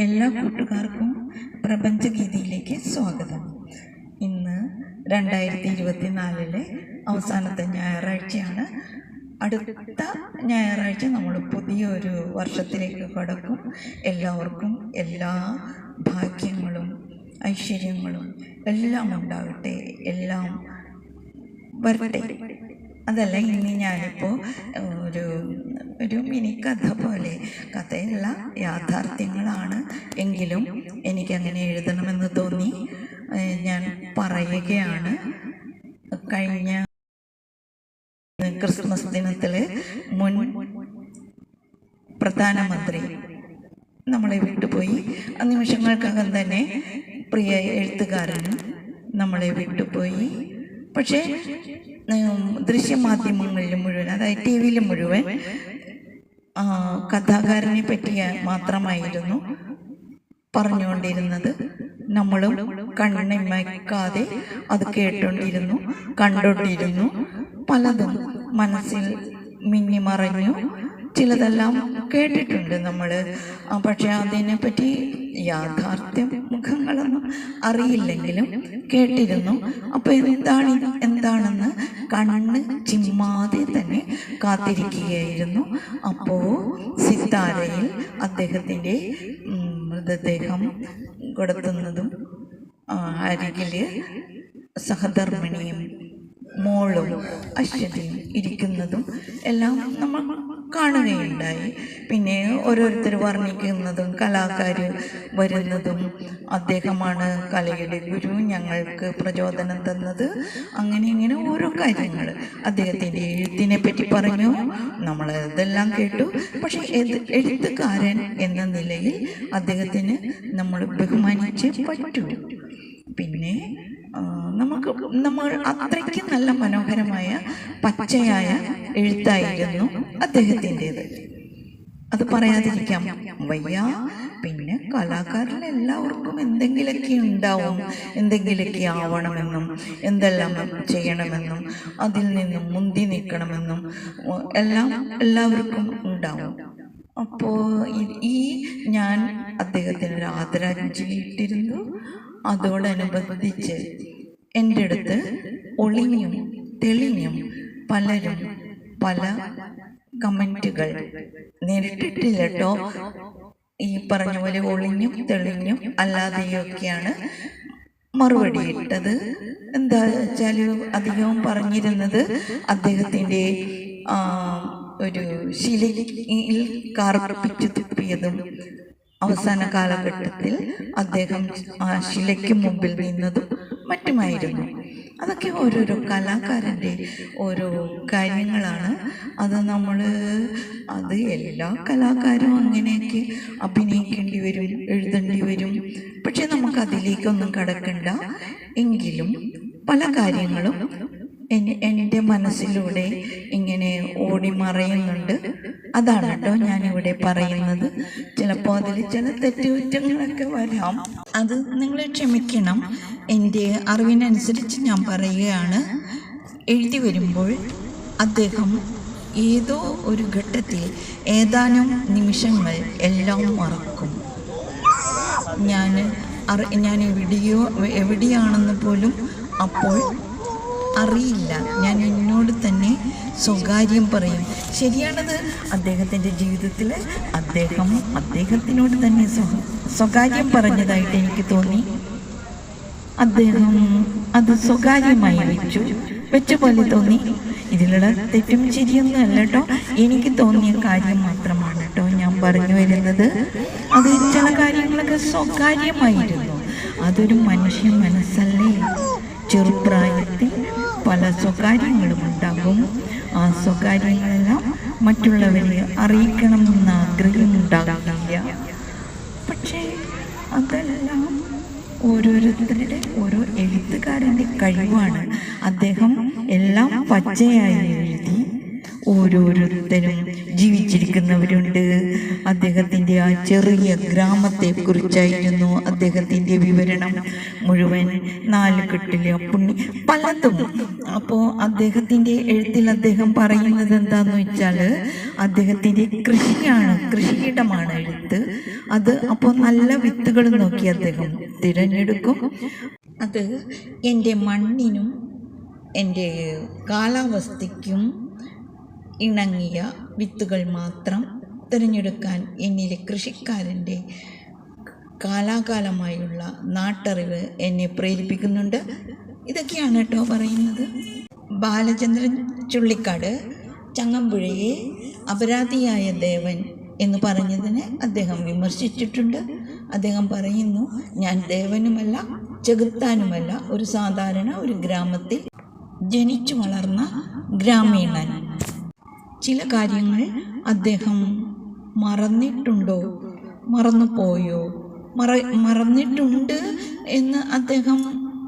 എല്ലാ കൂട്ടുകാർക്കും പ്രപഞ്ചഗീതിയിലേക്ക് സ്വാഗതം. ഇന്ന് രണ്ടായിരത്തി ഇരുപത്തി നാലിലെ അവസാനത്തെ ഞായറാഴ്ചയാണ്. അടുത്ത ഞായറാഴ്ച നമ്മൾ പുതിയൊരു വർഷത്തിലേക്ക് കടക്കും. എല്ലാവർക്കും എല്ലാ ഭാഗ്യങ്ങളും ഐശ്വര്യങ്ങളും എല്ലാം ഉണ്ടാകട്ടെ എല്ലാം വരട്ടെ. അതല്ല ഇനി ഞാനിപ്പോൾ ഒരു ഒരു കഥ പോലെ. കഥയല്ല യാഥാർത്ഥ്യങ്ങളാണ്. എങ്കിലും എനിക്കങ്ങനെ എഴുതണമെന്ന് തോന്നി. ഞാൻ പറയുകയാണ്. കഴിഞ്ഞ ക്രിസ്മസ് ദിനത്തിൽ മുൻ പ്രധാനമന്ത്രി നമ്മളെ വിട്ടുപോയി. ആ നിമിഷങ്ങൾക്കകം തന്നെ പ്രിയ എഴുത്തുകാരനും നമ്മളെ വിട്ടുപോയി. പക്ഷേ ദൃശ്യമാധ്യമങ്ങളിലും മുഴുവൻ അതായത് ടി വിയിൽ മുഴുവൻ കഥാകാരനെ പറ്റി മാത്രമായിരുന്നു പറഞ്ഞുകൊണ്ടിരുന്നത്. നമ്മളും കണ്ണിമയ്ക്കാതെ അത് കേട്ടോണ്ടിരുന്നു കണ്ടോണ്ടിരുന്നു. പലതും മനസ്സിൽ മിന്നിമറഞ്ഞു. ചിലതെല്ലാം കേട്ടിട്ടുണ്ട് നമ്മൾ പക്ഷെ അതിനെപ്പറ്റി യാഥാർത്ഥ്യ മുഖങ്ങളൊന്നും അറിയില്ലെങ്കിലും കേട്ടിരുന്നു. അപ്പോൾ എന്താണ് എന്താണെന്ന് കണ്ണ് ചിമ്മാതെ തന്നെ കാത്തിരിക്കുകയായിരുന്നു. അപ്പോൾ സിത്താരയിൽ അദ്ദേഹത്തിന്റെ ഉം, മൃതദേഹം കൊടുത്തുന്നതും ആ, അരികിൽ സഹധർമ്മിണിയും മോളും അശ്വതിയും ഇരിക്കുന്നതും എല്ലാം നമ്മൾ കാണുകയുണ്ടായി. പിന്നെ ഓരോരുത്തർ വർണിക്കുന്നതും കലാകാർ വരുന്നതും അദ്ദേഹമാണ് കലയുടെ ഗുരു ഞങ്ങൾക്ക് പ്രചോദനം തന്നത്. അങ്ങനെ ഇങ്ങനെ ഓരോ കാര്യങ്ങൾ അദ്ദേഹത്തിന്റെ എഴുത്തിനെ പറ്റി പറഞ്ഞു. നമ്മൾ ഇതെല്ലാം കേട്ടു. പക്ഷെ എഴുത്തുകാരൻ എന്ന നിലയിൽ അദ്ദേഹത്തിന് നമ്മൾ ബഹുമാനിച്ച് പറ്റൂ. പിന്നെ നമുക്ക് നമ്മൾ അത്രയ്ക്ക് നല്ല മനോഹരമായ പച്ചയായ എഴുത്തായിരുന്നു അദ്ദേഹത്തിന്റെത്. അത് പറയാതിരിക്കാം. വയ്യ പിന്നെ കലാകാരൻ എല്ലാവർക്കും എന്തെങ്കിലുമൊക്കെ ഉണ്ടാവും. എന്തെങ്കിലുമൊക്കെ ആവണമെന്നും എന്തെല്ലാം ചെയ്യണമെന്നും അതിൽ നിന്നും മുന്തി നിൽക്കണമെന്നും എല്ലാം എല്ലാവർക്കും ഉണ്ടാവും. അപ്പോൾ ഈ ഞാൻ അദ്ദേഹത്തിന് ഒരു ആദരാഞ്ജലി ഇട്ടിരുന്നു. അതോടനുബന്ധിച്ച് എന്റെ അടുത്ത് ഒളിഞ്ഞും തെളിഞ്ഞും പലരും പല കമന്റുകൾ നേരിട്ടിട്ടില്ല കേട്ടോ. ഈ പറഞ്ഞ പോലെ ഒളിഞ്ഞും തെളിഞ്ഞും അല്ലാതെയൊക്കെയാണ് മറുപടി ഇട്ടത്. എന്താ വെച്ചാൽ അധികവും പറഞ്ഞിരുന്നത് അദ്ദേഹത്തിന്റെ ഒരു ശിലയിൽ കാർപ്പിച്ചു തുപ്പിയതും അവസാന കാലഘട്ടത്തിൽ അദ്ദേഹം ആ ശിലയ്ക്ക് മുമ്പിൽ നിന്നതും മറ്റുമായിരുന്നു. അതൊക്കെ ഓരോരോ കലാകാരന്റെ ഓരോ കാര്യങ്ങളാണ്. അത് നമ്മൾ അത് എല്ലാ കലാകാരും അങ്ങനെയൊക്കെ അഭിനയിക്കേണ്ടി വരും എഴുതേണ്ടി വരും. പക്ഷെ നമുക്ക് അതിലേക്കൊന്നും കടക്കണ്ട. എങ്കിലും പല കാര്യങ്ങളും എൻ- എന്റെ മനസ്സിലൂടെ ഇങ്ങനെ ഓടി മറയുന്നുണ്ട്. അതാണ് കേട്ടോ ഞാനിവിടെ പറയുന്നത്. ചിലപ്പോൾ അതിൽ ചില തെറ്റുകുറ്റങ്ങളൊക്കെ വരാം. അത് നിങ്ങൾ ക്ഷമിക്കണം. എന്റെ അറിവിനനുസരിച്ച് ഞാൻ പറയുകയാണ്. എഴുതി വരുമ്പോൾ അദ്ദേഹം ഏതോ ഒരു ഘട്ടത്തിൽ ഏതാനും നിമിഷങ്ങൾ എല്ലാം മറക്കും. ഞാൻ ഞാൻ എവിടെയോ എവിടെയാണെന്ന് പോലും അപ്പോൾ അറിയില്ല. ഞാൻ എന്നോട് തന്നെ സ്വകാര്യം പറയും. ശരിയാണത്. അദ്ദേഹത്തിന്റെ ജീവിതത്തിൽ അദ്ദേഹം അദ്ദേഹത്തിനോട് തന്നെ സ്വകാര്യം പറഞ്ഞതായിട്ട് എനിക്ക് തോന്നി. അദ്ദേഹം അത് സ്വകാര്യമായി വെച്ചു. വെച്ച പോലെ തോന്നി. ഇതിലുള്ള തെറ്റും ശരിയൊന്നും അല്ല കേട്ടോ എനിക്ക് തോന്നിയ കാര്യം മാത്രമാണ് കേട്ടോ ഞാൻ പറഞ്ഞു വരുന്നത്. അത് ചില കാര്യങ്ങളൊക്കെ സ്വകാര്യമായിരുന്നു. അതൊരു മനുഷ്യ മനസ്സല്ലേ? ചെറുപ്രായത്തിൽ പല സ്വകാര്യങ്ങളും ഉണ്ടാകും. ആ സ്വകാര്യങ്ങളെല്ലാം മറ്റുള്ളവരെ അറിയിക്കണമെന്ന് ആഗ്രഹം ഉണ്ടാകില്ല. പക്ഷേ അതെല്ലാം ഓരോരുത്തരുടെ ഓരോ എഴുത്തുകാരന്റെ കഴിവാണ്. അദ്ദേഹം എല്ലാം പച്ചയായി എഴുതി. ഓരോരുത്തരും ജീവിച്ചിരിക്കുന്നവരുണ്ട്. അദ്ദേഹത്തിന്റെ ആ ചെറിയ ഗ്രാമത്തെ കുറിച്ചായിരുന്നു അദ്ദേഹത്തിന്റെ വിവരണം. മുഴുവൻ നാല് കെട്ടിലെ പുണ്യ പലതും. അപ്പോൾ അദ്ദേഹത്തിന്റെ എഴുത്തിൽ അദ്ദേഹം പറയുന്നത് എന്താന്ന് വെച്ചാൽ അദ്ദേഹത്തിന്റെ കൃഷിയാണ് കൃഷിയിടമാണ് എഴുത്ത്. അത് അപ്പോൾ നല്ല വിത്തുകൾ നോക്കി അദ്ദേഹം തിരഞ്ഞെടുക്കും. അത് എന്റെ മണ്ണിനും എന്റെ കാലാവസ്ഥയ്ക്കും ഇണങ്ങിയ വിത്തുകൾ മാത്രം തിരഞ്ഞെടുക്കാൻ എന്നിലെ കൃഷിക്കാരന്റെ കാലാകാലമായുള്ള നാട്ടറിവ് എന്നെ പ്രേരിപ്പിക്കുന്നുണ്ട്. ഇതൊക്കെയാണ് കേട്ടോ പറയുന്നത്. ബാലചന്ദ്രൻ ചുള്ളിക്കാട് ചങ്ങമ്പുഴയെ അപരാധിയായ ദേവൻ എന്ന് പറഞ്ഞതിനെ അദ്ദേഹം വിമർശിച്ചിട്ടുണ്ട്. അദ്ദേഹം പറയുന്നു ഞാൻ ദേവനുമല്ല ചെകുത്താനുമല്ല ഒരു സാധാരണ ഒരു ഗ്രാമത്തിൽ ജനിച്ചു വളർന്ന ഗ്രാമീണൻ. ചില കാര്യങ്ങൾ അദ്ദേഹം മറന്നിട്ടുണ്ടോ? മറന്നുപോയോ? മറ മറന്നിട്ടുണ്ട് എന്ന് അദ്ദേഹം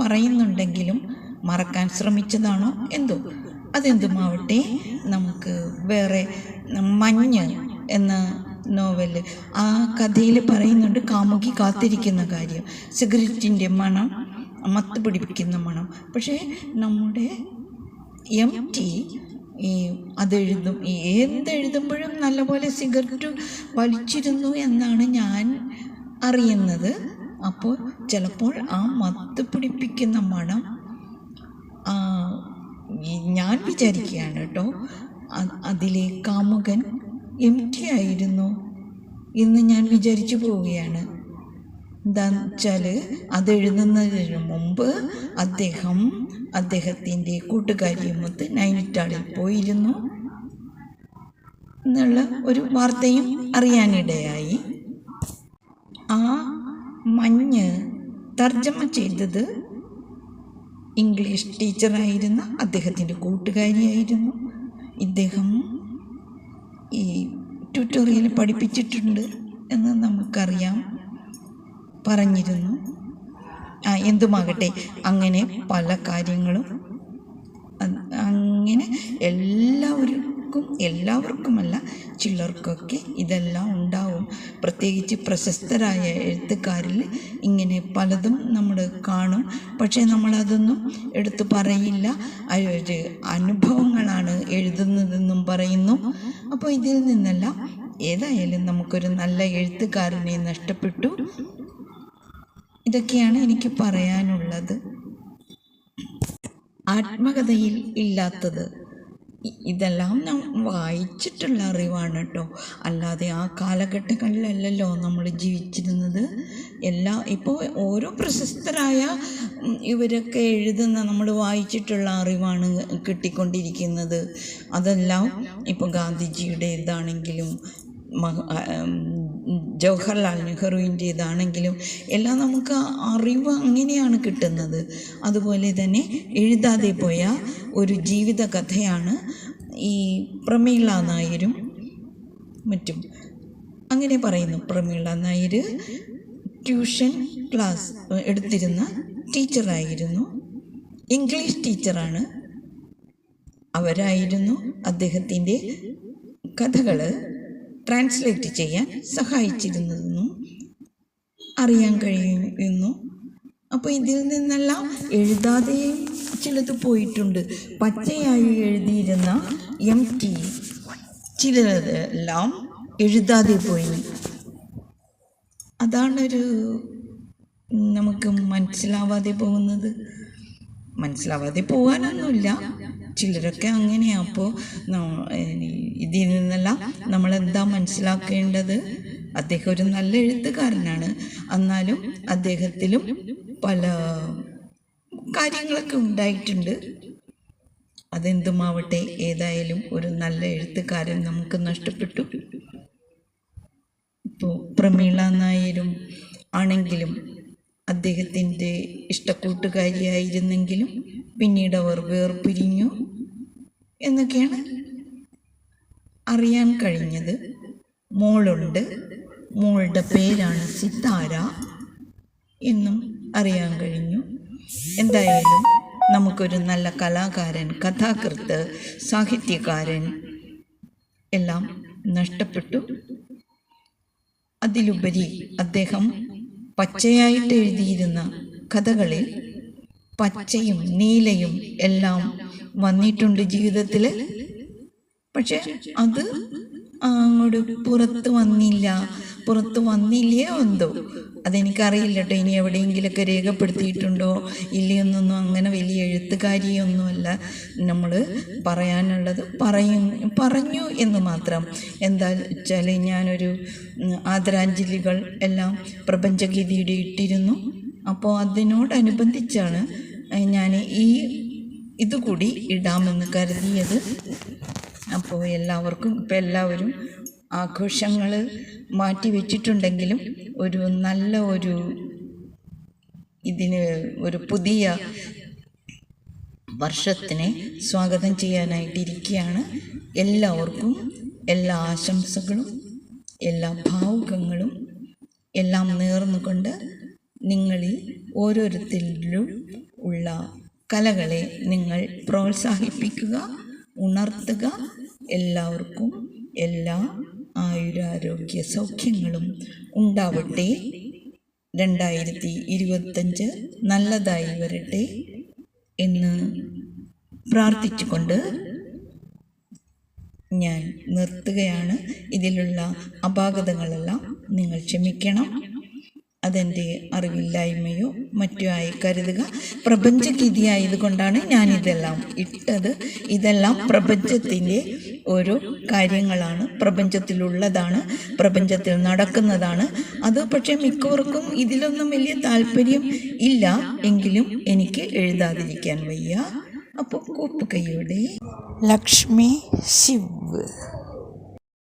പറയുന്നുണ്ടെങ്കിലും മറക്കാൻ ശ്രമിച്ചതാണോ എന്തോ? അതെന്തുമാവട്ടെ നമുക്ക് വേറെ മഞ്ഞ് എന്ന നോവൽ ആ കഥയിൽ പറയുന്നുണ്ട് കാമുകി കാത്തിരിക്കുന്ന കാര്യം. സിഗരറ്റിന്റെ മണം മത്ത് പിടിപ്പിക്കുന്ന മണം. പക്ഷേ നമ്മുടെ എം ടി ഈ അതെഴുതും. ഈ എന്തെഴുതുമ്പോഴും നല്ലപോലെ സിഗരറ്റ് വലിച്ചിരുന്നു എന്നാണ് ഞാൻ അറിയുന്നത്. അപ്പോൾ ചിലപ്പോൾ ആ മത്ത് പിടിപ്പിക്കുന്ന മണം ഞാൻ വിചാരിക്കുകയാണ് കേട്ടോ. അതിലെ കാമുകൻ എം ടി ആയിരുന്നു എന്ന് ഞാൻ വിചാരിച്ചു പോവുകയാണ്. എന്താന്ന് വെച്ചാൽ അതെഴുതുന്നതിന് മുമ്പ് അദ്ദേഹം അദ്ദേഹത്തിന്റെ കൂട്ടുകാരിയുമൊത്ത് നൈനിറ്റാളിൽ പോയിരുന്നു. എന്നുള്ള ഒരു വാർത്തയും അറിയാനിടയായി. ആ മഞ്ഞ് തർജമ ചെയ്തത് ഇംഗ്ലീഷ് ടീച്ചറായിരുന്ന അദ്ദേഹത്തിന്റെ കൂട്ടുകാരിയായിരുന്നു. ഇദ്ദേഹം ഈ ട്യൂട്ടോറിയൽ പഠിപ്പിച്ചിട്ടുണ്ട് എന്ന് നമുക്കറിയാം. പറഞ്ഞിരുന്നു. ആ എന്തുമാകട്ടെ അങ്ങനെ പല കാര്യങ്ങളും അങ്ങനെ എല്ലാവർക്കും എല്ലാവർക്കുമല്ല ചിലർക്കൊക്കെ ഇതെല്ലാം ഉണ്ടാവും. പ്രത്യേകിച്ച് പ്രശസ്തരായ എഴുത്തുകാരിൽ ഇങ്ങനെ പലതും നമ്മൾ കാണും. പക്ഷേ നമ്മളതൊന്നും എടുത്തു പറയില്ല. ഒരു അനുഭവങ്ങളാണ് എഴുതുന്നതെന്നും പറയുന്നു. അപ്പോൾ ഇതിൽ നിന്നെല്ലാം ഏതായാലും നമുക്കൊരു നല്ല എഴുത്തുകാരനെ നഷ്ടപ്പെട്ടു. ഇതൊക്കെയാണ് എനിക്ക് പറയാനുള്ളത്. ആത്മകഥയിൽ ഇല്ലാത്തത്. ഇതെല്ലാം നാം വായിച്ചിട്ടുള്ള അറിവാണ് കേട്ടോ അല്ലാതെ ആ കാലഘട്ടങ്ങളിലല്ലല്ലോ നമ്മൾ ജീവിച്ചിരുന്നത്. എല്ലാ ഇപ്പോൾ ഓരോ പ്രശസ്തരായ ഇവരൊക്കെ എഴുതുന്ന നമ്മൾ വായിച്ചിട്ടുള്ള അറിവാണ് കിട്ടിക്കൊണ്ടിരിക്കുന്നത്. അതെല്ലാം ഇപ്പോൾ ഗാന്ധിജിയുടെ ഇതാണെങ്കിലും ജവഹർലാൽ നെഹ്റുവിന്റേതാണെങ്കിലും എല്ലാം നമുക്ക് അറിവ് അങ്ങനെയാണ് കിട്ടുന്നത്. അതുപോലെ തന്നെ എഴുതാതെ പോയ ഒരു ജീവിത കഥയാണ് ഈ പ്രമീള നായരും മറ്റും. അങ്ങനെ പറയുന്നു പ്രമീള നായർ ട്യൂഷൻ ക്ലാസ് എടുത്തിരുന്ന ടീച്ചറായിരുന്നു. ഇംഗ്ലീഷ് ടീച്ചറാണ്. അവരായിരുന്നു അദ്ദേഹത്തിന്റെ കഥകൾ ട്രാൻസ്ലേറ്റ് ചെയ്യാൻ സഹായിച്ചിരുന്നതെന്നും അറിയാൻ കഴിയുന്നു അപ്പോൾ ഇതിൽ നിന്നെല്ലാം എഴുതാതെ ചിലത് പോയിട്ടുണ്ട്. പച്ചയായി എഴുതിയിരുന്ന എം ടി ചിലതെല്ലാം എഴുതാതെ പോയി അതാണൊരു നമുക്ക് മനസ്സിലാവാതെ പോകുന്നത്. മനസ്സിലാവാതെ പോകാനൊന്നുമില്ല ചിലരൊക്കെ അങ്ങനെയാണ് അപ്പോൾ ഇതിൽ നിന്നെല്ലാം നമ്മൾ എന്താ മനസ്സിലാക്കേണ്ടത്? അദ്ദേഹം ഒരു നല്ല എഴുത്തുകാരനാണ്. എന്നാലും അദ്ദേഹത്തിലും പല കാര്യങ്ങളൊക്കെ ഉണ്ടായിട്ടുണ്ട്. അതെന്തുമാവട്ടെ ഏതായാലും ഒരു നല്ല എഴുത്തുകാരൻ നമുക്ക് നഷ്ടപ്പെട്ടു. ഇപ്പോൾ പ്രമീള നായരും ആണെങ്കിലും അദ്ദേഹത്തിന്റെ ഇഷ്ടക്കൂട്ടുകാരിയായിരുന്നെങ്കിലും പിന്നീട് അവർ വേർപിരിഞ്ഞു എന്നൊക്കെയാണ് അറിയാൻ കഴിഞ്ഞത്. മോളുണ്ട്. മോളുടെ പേരാണ് സിത്താര എന്നും അറിയാൻ കഴിഞ്ഞു. എന്തായാലും നമുക്കൊരു നല്ല കലാകാരൻ കഥാകൃത്ത് സാഹിത്യകാരൻ എല്ലാം നഷ്ടപ്പെട്ടു. അതിലുപരി അദ്ദേഹം പച്ചയായിട്ട് എഴുതിയിരുന്ന കഥകളിൽ പച്ചയും നീലയും എല്ലാം വന്നിട്ടുണ്ട് ജീവിതത്തിൽ പക്ഷെ അത് അങ്ങോട്ട് പുറത്ത് വന്നില്ല. പുറത്ത് വന്നില്ലയോ എന്തോ? അതെനിക്കറിയില്ല കേട്ടോ ഇനി എവിടെയെങ്കിലുമൊക്കെ രേഖപ്പെടുത്തിയിട്ടുണ്ടോ? ഇല്ലയെന്നൊന്നും അങ്ങനെ വലിയ എഴുത്തുകാരിയൊന്നുമല്ല. നമ്മൾ പറയാനുള്ളത് പറയും പറഞ്ഞു എന്ന് മാത്രം. എന്താ വെച്ചാൽ ഞാനൊരു ആദരാഞ്ജലികൾ എല്ലാം പ്രപഞ്ചഗീതിയുടെ ഇട്ടിരുന്നു. അപ്പോൾ അതിനോടനുബന്ധിച്ചാണ് ഞാൻ ഈ ഇതുകൂടി ഇടാമെന്ന് കരുതിയത്. അപ്പോൾ എല്ലാവർക്കും ഇപ്പോൾ എല്ലാവരും ആഘോഷങ്ങൾ മാറ്റിവെച്ചിട്ടുണ്ടെങ്കിലും ഒരു നല്ല ഒരു ഇതിന് ഒരു പുതിയ വർഷത്തിനെ സ്വാഗതം ചെയ്യാനായിട്ടിരിക്കുകയാണ്. എല്ലാവർക്കും എല്ലാ ആശംസകളും എല്ലാ ഭാവുകങ്ങളും എല്ലാം നേർന്നുകൊണ്ട് നിങ്ങളിൽ ഓരോരുത്തരിലും ഉള്ള കലകളെ നിങ്ങൾ പ്രോത്സാഹിപ്പിക്കുക ഉണർത്തുക. എല്ലാവർക്കും എല്ലാ ആയുരാരോഗ്യ സൗഖ്യങ്ങളും ഉണ്ടാവട്ടെ. രണ്ടായിരത്തി ഇരുപത്തഞ്ച് നല്ലതായി വരട്ടെ എന്ന് പ്രാർത്ഥിച്ചുകൊണ്ട് ഞാൻ നിർത്തുകയാണ്. ഇതിലുള്ള അപാകതകളെല്ലാം നിങ്ങൾ ക്ഷമിക്കണം. അതെന്റെ അറിവില്ലായ്മയോ മറ്റോ ആയി കരുതുക. പ്രപഞ്ചഗീതി ആയതുകൊണ്ടാണ് ഞാനിതെല്ലാം ഇട്ടത്. ഇതെല്ലാം പ്രപഞ്ചത്തിന്റെ ഓരോ കാര്യങ്ങളാണ്. പ്രപഞ്ചത്തിലുള്ളതാണ്. പ്രപഞ്ചത്തിൽ നടക്കുന്നതാണ്. അത് പക്ഷേ മിക്കവർക്കും ഇതിലൊന്നും വലിയ താല്പര്യം ഇല്ല. എങ്കിലും എനിക്ക് എഴുതാതിരിക്കാൻ വയ്യ. അപ്പോൾ കൂപ്പുകൈയോടെ. ലക്ഷ്മി ശിവ്.